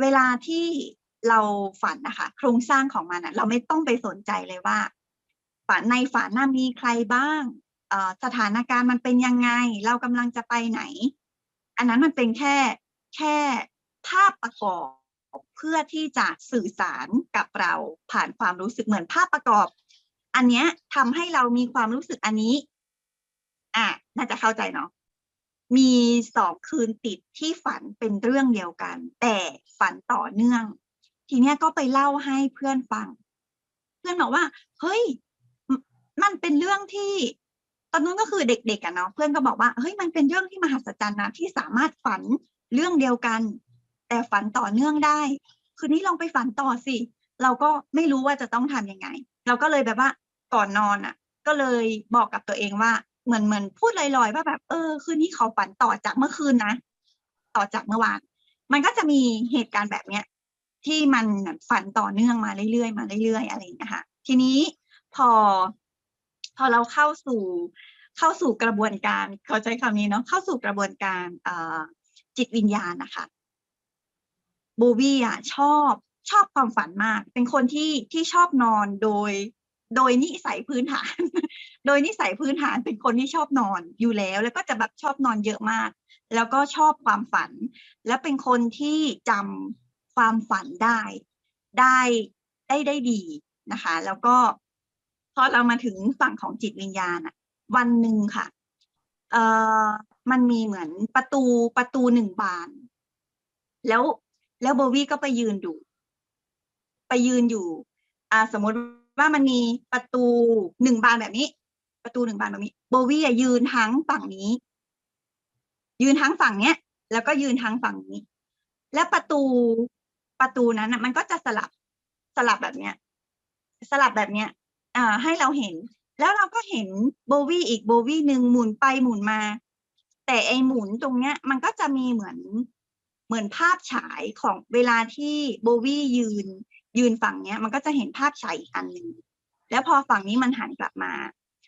เวลาที่เราฝันนะคะ โครงสร้างของมันเราไม่ต้องไปสนใจเลยว่า ฝันในฝันน่ะมีใครบ้างสถานการณ์มันเป็นยังไง เรากำลังจะไปไหน อันนั้นมันเป็นแค่แค่ภาพประกอบเพื่อที่จะสื่อสารกับเราผ่านความรู้สึกเหมือนภาพประกอบ อันเนี้ยทำให้เรามีความรู้สึกอันนี้ อะ น่าจะเข้าใจเนาะ มีสองคืนติดที่ฝันเป็นเรื่องเดียวกัน แต่ฝันต่อเนื่อง ทีเนี้ยก็ไปเล่าให้เพื่อนฟัง เพื่อนบอกว่า เฮ้ย มันเป็นเรื่องที่ ตอนนู้นก็คือเด็กๆอะเนาะเพื่อนก็บอกว่าเฮ้ยมันเป็นเรื่องที่มหัศจรรย์นะที่สามารถฝันเรื่องเดียวกัน แต่ฝันต่อเนื่องได้ คืนนี้ลองไปฝันต่อสิเราก็ไม่รู้ว่าจะต้องทำยังไง เราก็เลยแบบว่าก่อนนอนอะ ก็เลยบอกกับตัวเองว่า เหมือนเหมือนพูดลอยๆว่าแบบเออคืนนี้เขาฝันต่อจากเมื่อคืนนะต่อจากเมื่อวานมันก็จะมีเหตุการณ์แบบเนี้ย ที่มันฝันต่อเนื่องมาเรื่อยๆมาเรื่อยๆอะไรอย่างเงี้ยค่ะทีนี้พอ พอเราเข้าสู่เข้าสู่กระบวนการเขาใช้คำนี้เนาะเข้าสู่กระบวนการเอ่อจิตวิญญาณนะคะโบวี่อะชอบชอบความฝันมาก เป็นคนที่ที่ชอบนอนโดย โดยนิสัยพื้นฐาน โดยนิสัยพื้นฐานเป็นคนที่ชอบนอนอยู่แล้ว แล้วก็จะแบบชอบนอนเยอะมาก แล้วก็ชอบความฝัน และเป็นคนที่จำความฝันได้ได้ได้ได้ดีนะคะ แล้วก็พอเรามาถึงฝั่งของจิตวิญญาณอะวันหนึ่งค่ะ เอ่อมันมีเหมือนประตูประตูหนึ่งบาน แล้วแล้วโบวี่ก็ไปยืนดู ไปยืนอยู่ อ่าสมมติ ว่ามันมีประตูหนึ่งบานแบบนี้ ประตูหนึ่งบานแบบนี้ โบวี่ยืนทั้งฝั่งนี้ ยืนทั้งฝั่งเนี้ย แล้วก็ยืนทั้งฝั่งนี้ และประตูประตูนั้นนะมันก็จะสลับสลับแบบเนี้ย สลับแบบเนี้ยอ่าให้เราเห็น แล้วเราก็เห็นโบวี่อีกโบวี่หนึ่งหมุนไปหมุนมา แต่ไอหมุนตรงเนี้ย มันก็จะมีเหมือนเหมือนภาพฉายของเวลาที่โบวี่ยืน ยืนฝั่งเนี้ย มันก็จะเห็นภาพฉายอีกอันหนึ่งแล้วพอฝั่งนี้มันหันกลับมา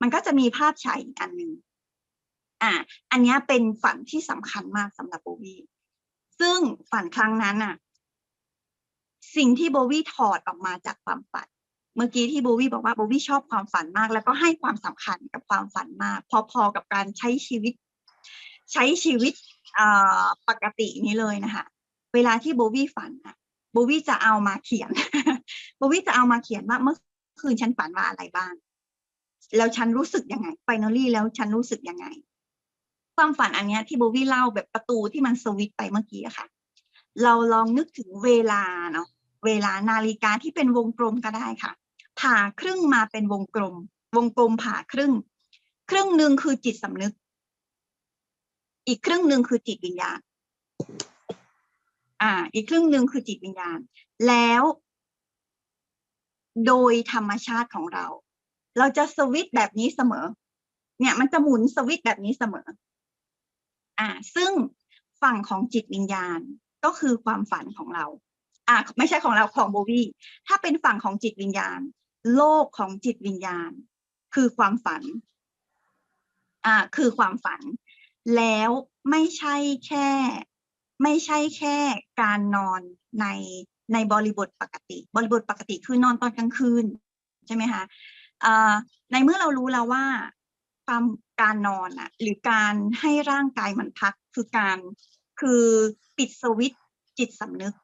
มันก็จะมีภาพฉายอีกอันหนึ่งอ่า อันนี้เป็นฝันที่สำคัญมากสำหรับโบวี่ซึ่งฝันครั้งนั้นอะ สิ่งที่โบวี่ถอดออกมาจากความฝัน เมื่อกี้ที่โบวี่บอกว่าโบวี่ชอบความฝันมาก แล้วก็ให้ความสำคัญกับความฝันมาก พอๆกับการใช้ชีวิต ใช้ชีวิตอ่าปกตินี้เลยนะคะ เวลาที่โบวี่ฝันอะ โบวี่จะเอามาเขียนโบวี่จะเอามาเขียนว่าเมื่อคืนฉันฝันว่าอะไรบ้าง แล้วฉันรู้สึกยังไงไฟนอลี่แล้วฉันรู้สึกยังไง ความฝันอันเนี้ยที่โบวี่เล่าแบบประตูที่มันสวิตไปเมื่อกี้อะค่ะ เราลองนึกถึงเวลาเนาะเวลานาฬิกาที่เป็นวงกลมก็ได้ค่ะ ผ่าครึ่งมาเป็นวงกลม วงกลมผ่าครึ่ง ครึ่งหนึ่งคือจิตสำนึก อีกครึ่งหนึ่งคือจิตวิญญาณ อ่า อีกครึ่งหนึ่งคือจิตวิญญาณ แล้ว โดยธรรมชาติของเรา เราจะสวิตช์แบบนี้เสมอ เนี่ยมันจะหมุนสวิตช์แบบนี้เสมอ อ่า ซึ่งฝั่งของจิตวิญญาณก็คือความฝันของเรา อ่าไม่ใช่ของเราของโบวี่ถ้าเป็นฝั่งของจิตวิญญาณ โลกของจิตวิญญาณ คือความฝัน อ่า คือความฝัน แล้วไม่ใช่แค่ ไม่ใช่แค่การนอนในในบริบทปกติ บริบทปกติคือนอนตอนกลางคืนใช่ไหมคะในเมื่อเรารู้แล้วว่าความการนอนอะหรือการให้ร่างกายมันพักคือการคือปิดสวิตจิตสำนึก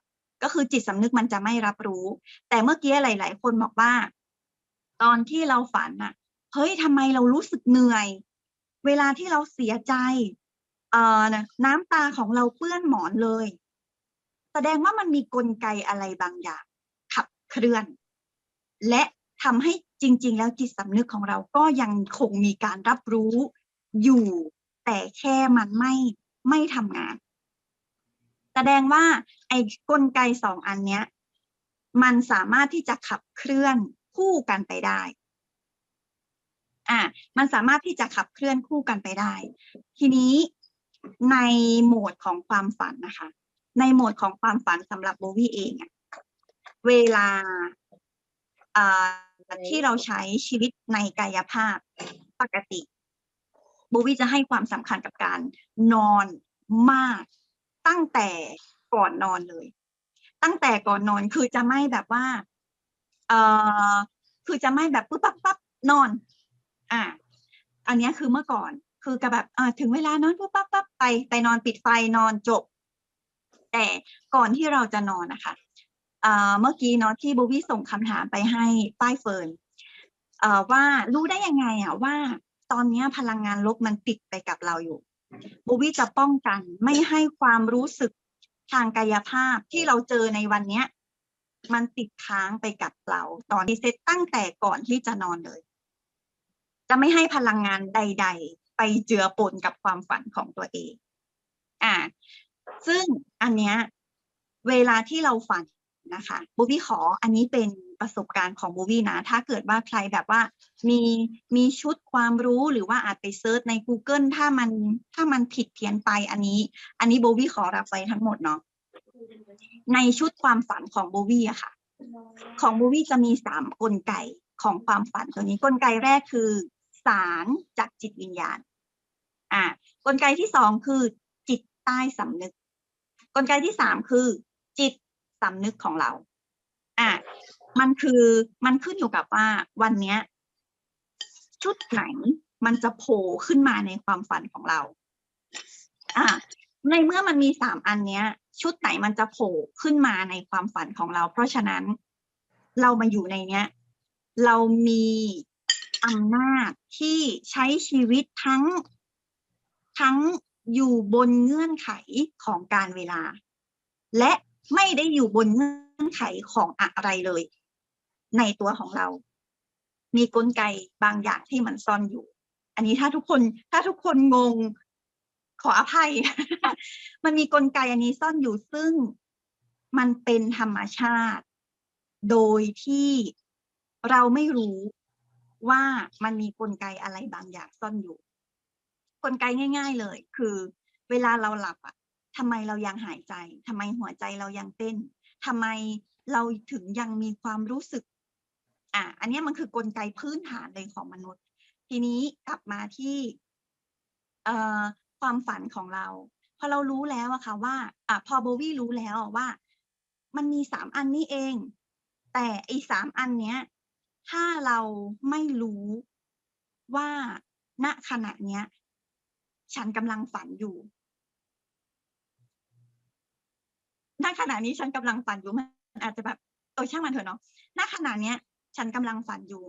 ก็คือจิตสำนึกมันจะไม่รับรู้ แต่เมื่อกี้หลาย ๆ คนบอกว่า ตอนที่เราฝันอะเฮ้ยทำไมเรารู้สึกเหนื่อย เวลาที่เราเสียใจ เอ่อน้ำตาของเราเปื้อนหมอนเลย แสดงว่ามันมีกลไกอะไรบางอย่าง ขับเคลื่อน และทำให้จริง ๆ แล้วจิตสำนึกของเราก็ยังคงมีการรับรู้อยู่ แต่แค่มันไม่ไม่ทำงาน แสดงว่า ไอ้กลไกสองอันเนี้ย มันสามารถที่จะขับเคลื่อนคู่กันไปได้อ่ามันสามารถที่จะขับเคลื่อนคู่กันไปได้ ทีนี้ ในโหมดของความฝันนะคะ ในโหมดของความฝันสำหรับโบวี่เองอะเวลาที่เราใช้ชีวิตในกายภาพปกติโบวี่จะให้ความสำคัญกับการนอนมากตั้งแต่ก่อนนอนเลย ตั้งแต่ก่อนนอนคือจะไม่แบบว่า เออคือจะไม่แบบปุ๊บปั๊บปั๊บนอน อ่า อันนี้คือเมื่อก่อน คือกับแบบถึงเวลานอนปุ๊บปั๊บปั๊บไปไปนอนปิดไฟนอนจบ แต่ก่อนที่เราจะนอนนะคะเมื่อกี้เนาะที่บูบี้ส่งคำถามไปให้ป้ายเฟิร์นว่ารู้ได้ยังไงอะว่า ตอนนี้พลังงานลบมันติดไปกับเราอยู่บูบี้จะป้องกันไม่ให้ความรู้สึกทางกายภาพที่เราเจอในวันนี้มันติดค้างไปกับเรา ตอนที่เซตตั้งแต่ก่อนที่จะนอนเลย จะไม่ให้พลังงานใดๆ ไปเจือปนกับความฝันของตัวเอง อ่า ซึ่งอันเนี้ยเวลาที่เราฝันนะคะบูบี้ขออันนี้เป็นประสบการณ์ของบูบี้นะ ถ้าเกิดว่าใครแบบว่า มีมีชุดความรู้หรือว่าอาจไปเซิร์ชใน Google ถ้ามันถ้ามันผิดเพี้ยนไปอันนี้ อันนี้โบวี่ขอรับไว้ทั้งหมดเนาะในชุดความฝันของโบวี่อะค่ะ ของโบวี่จะมีสามกลไกของความฝันตัวนี้กลไกแรกคือ สารจากจิตวิญญาณ อ่ากลไกที่สองคือ จิตใต้สำนึก กลไกที่สามคือ จิตสำนึกของเรา อ่ามันคือมันขึ้นอยู่กับว่าวันเนี้ย ชุดไหนมันจะโผล่ขึ้นมาในความฝันของเรา อ่าในเมื่อมันมีสามอันเนี้ย ชุดไหนมันจะโผล่ขึ้นมาในความฝันของเรา เพราะฉะนั้นเรามาอยู่ในเนี้ย เรามีอำนาจที่ใช้ชีวิตทั้ง ทั้งอยู่บนเงื่อนไขของการเวลา และไม่ได้อยู่บนเงื่อนไขของอะไรเลย ในตัวของเรา มีกลไกบางอย่างที่มันซ่อนอยู่ อันนี้ถ้าทุกคนถ้าทุกคนงงขออภัย มันมีกลไกอันนี้ซ่อนอยู่ซึ่งมันเป็นธรรมชาติ โดยที่เราไม่รู้ว่ามันมีกลไกอะไรบางอย่างซ่อนอยู่ กลไกง่าย ๆเลย คือเวลาเราหลับอะทำไมเรายังหายใจทำไมหัวใจเรายังเต้นทำไมเราถึงยังมีความรู้สึก อะอันนี้มันคือกลไกพื้นฐานเลยของมนุษย์ ทีนี้กลับมาที่เอ่อความฝันของเรา พอเรารู้แล้วอะค่ะว่าอะพอโบวี่รู้แล้วว่า มันมีสามอันนี้เอง แต่ไอ้สามอันเนี้ย ถ้าเราไม่รู้ว่าณขณะเนี้ย ฉันกำลังฝันอยู่ณขณะนี้ฉันกำลังฝันอยู่มันอาจจะแบบเออช่างมันเถอะเนาะณขณะเนี้ย ฉันกำลังฝันอยู่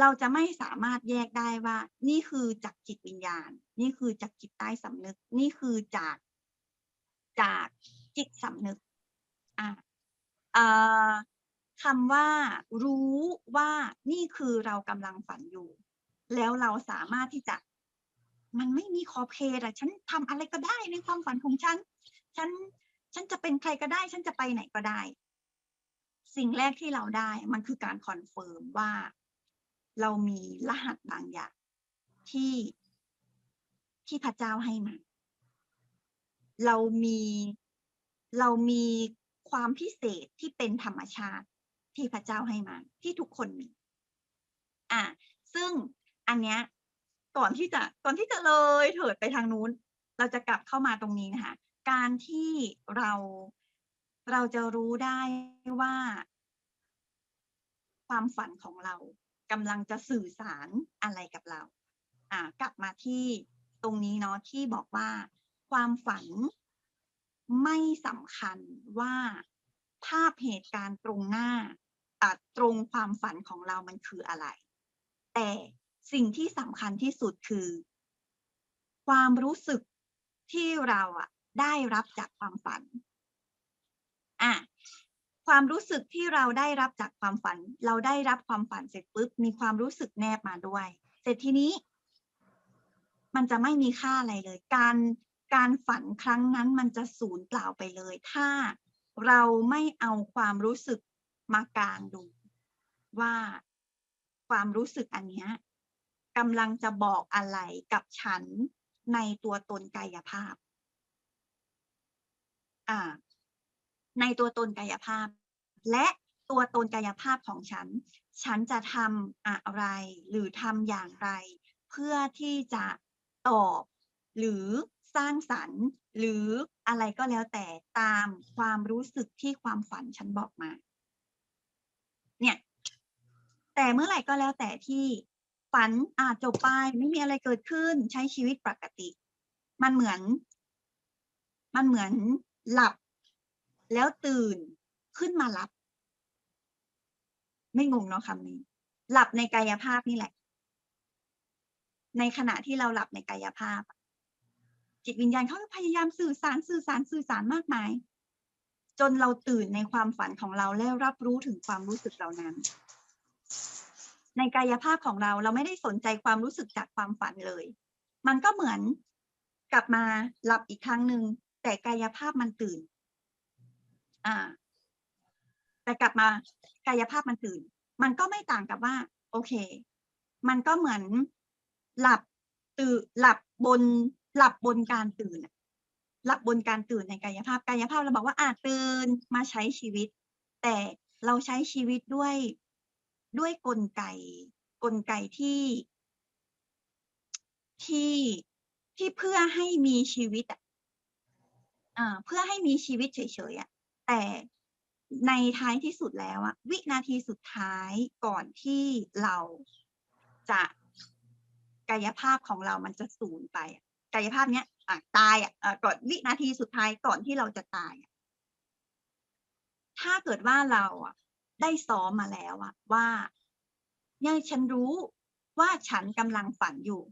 เราจะไม่สามารถแยกได้ว่า นี่คือจากจิตวิญญาณ นี่คือจากจิตใต้สำนึก นี่คือจากจากจิตสำนึก อะเอ่อคำว่ารู้ว่านี่คือเรากำลังฝันอยู่ แล้วเราสามารถที่จะ มันไม่มีขอบเขตอะฉันทำอะไรก็ได้ในความฝันของฉัน ฉัน ฉันจะเป็นใครก็ได้ ฉันจะไปไหนก็ได้ สิ่งแรกที่เราได้มันคือการคอนเฟิร์มว่า เรามีรหัสบางอย่างที่ที่พระเจ้าให้มา เรามีเรามีความพิเศษที่เป็นธรรมชาติที่พระเจ้าให้มา ที่ทุกคนมี อะ ซึ่งอันเนี้ย ก่อนที่จะก่อนที่จะเลยเถิดไปทางนู้น เราจะกลับเข้ามาตรงนี้นะคะ การที่เราเราจะรู้ได้ว่า ความฝันของเรากำลังจะสื่อสารอะไรกับเรา อ่ากลับมาที่ตรงนี้เนาะที่บอกว่า ความฝันไม่สำคัญว่าภาพเหตุการณ์ตรงหน้าตรงความฝันของเรามันคืออะไร แต่ สิ่งที่สำคัญที่สุดคือ ความรู้สึกที่เราอะได้รับจากความฝันอะความรู้สึกที่เราได้รับจากความฝัน เราได้รับความฝันเสร็จปุ๊บมีความรู้สึกแนบมาด้วย เสร็จทีนี้ มันจะไม่มีค่าอะไรเลย การการฝันครั้งนั้นมันจะสูญเปล่าไปเลย ถ้าเราไม่เอาความรู้สึกมากลางดู ว่าความรู้สึกอันเนี้ย กำลังจะบอกอะไรกับฉันในตัวตนกายภาพ อ่า ในตัวตนกายภาพ และตัวตนกายภาพของฉัน ฉันจะทำอะไรหรือทำอย่างไร เพื่อที่จะตอบ หรือสร้างสรรค์ หรืออะไรก็แล้วแต่ตามความรู้สึกที่ความฝันฉันบอกมา เนี่ย แต่เมื่อไหร่ก็แล้วแต่ที่ ฝันอาจจบไปไม่มีอะไรเกิดขึ้นใช้ชีวิตปกติ มันเหมือน มันเหมือนหลับ แล้วตื่นขึ้นมาหลับ ไม่งงเนาะคำนี้ หลับในกายภาพนี่แหละ ในขณะที่เราหลับในกายภาพ จิตวิญญาณเขาพยายามสื่อสารสื่อสารสื่อสารมากมาย จนเราตื่นในความฝันของเราแล้วรับรู้ถึงความรู้สึกเหล่านั้น ในกายภาพของเราเราไม่ได้สนใจความรู้สึกจากความฝันเลย มันก็เหมือนกลับมาหลับอีกครั้งหนึ่งแต่กายภาพมันตื่น อ่า แต่กลับมากายภาพมันตื่น มันก็ไม่ต่างกับว่า โอเค มันก็เหมือนหลับตื่นหลับบนหลับบนการตื่นหลับบนการตื่นในกายภาพกายภาพเราบอกว่าอาจตื่นมาใช้ชีวิต แต่เราใช้ชีวิตด้วย ด้วยกลไกกลไกที่ที่ที่เพื่อให้มีชีวิตอะอ่าเพื่อให้มีชีวิตเฉยๆอะแต่ในท้ายที่สุดแล้วอะวินาทีสุดท้ายก่อนที่เราจะกายภาพของเรามันจะสูญไป กายภาพเนี้ยอะตายอะอะก่อนวินาทีสุดท้ายก่อนที่เราจะตายอะถ้าเกิดว่าเราอะ ได้ซ้อมมาแล้วอะว่าเนี่ยฉันรู้ว่าฉันกำลังฝันอยู่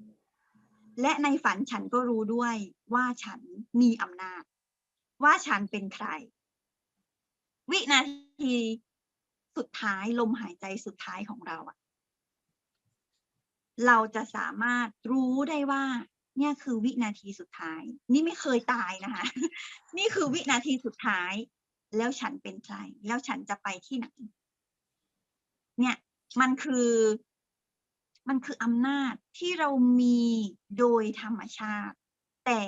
และในฝันฉันก็รู้ด้วยว่าฉันมีอำนาจ ว่าฉันเป็นใคร วินาทีสุดท้ายลมหายใจสุดท้ายของเราอะเราจะสามารถรู้ได้ว่า เนี่ยคือวินาทีสุดท้าย นี่ไม่เคยตายนะคะ นี่คือวินาทีสุดท้าย แล้วฉันเป็นใคร แล้วฉันจะไปที่ไหน เนี่ยมันคือมันคืออำนาจที่เรามีโดยธรรมชาติ แต่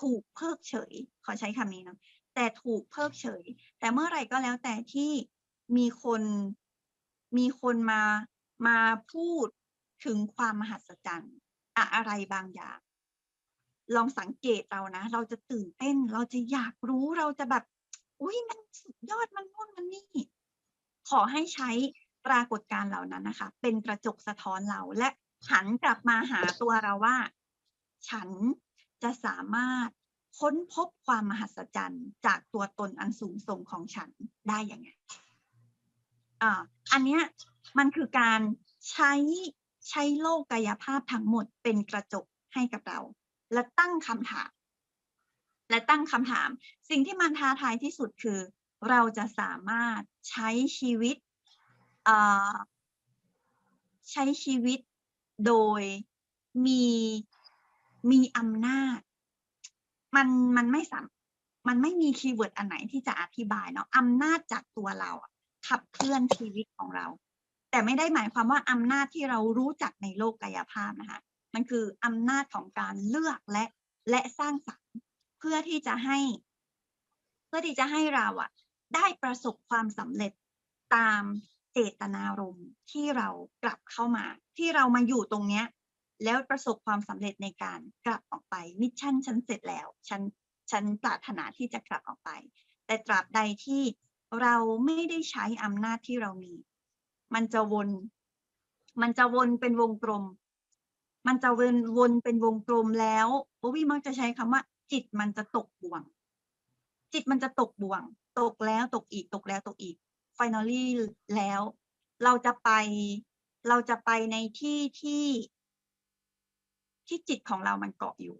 ถูกเพิกเฉย ขอใช้คำนี้นะแต่ถูกเพิกเฉย แต่เมื่อไรก็แล้วแต่ที่มีคนมีคนมามาพูดถึงความมหัศจรรย์อะอะไรบางอย่าง ลองสังเกตเรานะ เราจะตื่นเต้น เราจะอยากรู้เราจะแบบ อุ้ยมันสุดยอดมันนู่นมันนี่ ขอให้ใช้ ปรากฏการเหล่านั้นนะคะ เป็นกระจกสะท้อนเราและหันกลับมาหาตัวเราว่า ฉันจะสามารถค้นพบความมหัศจรรย์ จากตัวตนอันสูงส่งของฉันได้ยังไงอ่าอันเนี้ยมันคือการใช้ใช้โลกกายภาพทั้งหมดเป็นกระจกให้กับเรา และตั้งคำถาม และตั้งคำถาม สิ่งที่มันท้าทายที่สุดคือ เราจะสามารถใช้ชีวิต ใช้ชีวิตโดยมีมีอำนาจ มันมันไม่สามมันไม่มีคีย์เวิร์ดอันไหนที่จะอธิบายเนาะอำนาจจากตัวเราขับเคลื่อนชีวิตของเรา แต่ไม่ได้หมายความว่าอำนาจที่เรารู้จักในโลกกายภาพนะคะ มันคืออำนาจของการเลือกและและสร้างสรรค์เพื่อที่จะให้ เพื่อที่จะให้เราอะได้ประสบความสำเร็จตาม เจตนารมณ์ที่เรากลับเข้ามา ที่เรามาอยู่ตรงเนี้ย แล้วประสบความสำเร็จในการกลับออกไปมิชชั่นฉันเสร็จแล้วฉันฉันปรารถนาที่จะกลับออกไป แต่ตราบใดที่เราไม่ได้ใช้อำนาจที่เรามี มันจะวน มันจะวนเป็นวงกลม มันจะวนวนเป็นวงกลมแล้วโบวี่มักจะใช้คำว่า จิตมันจะตกบ่วง จิตมันจะตกบ่วง ตกแล้วตกอีกตกแล้วตกอีก finally แล้ว เราจะไป เราจะไปในที่ที่ที่จิตของเรามันเกาะอยู่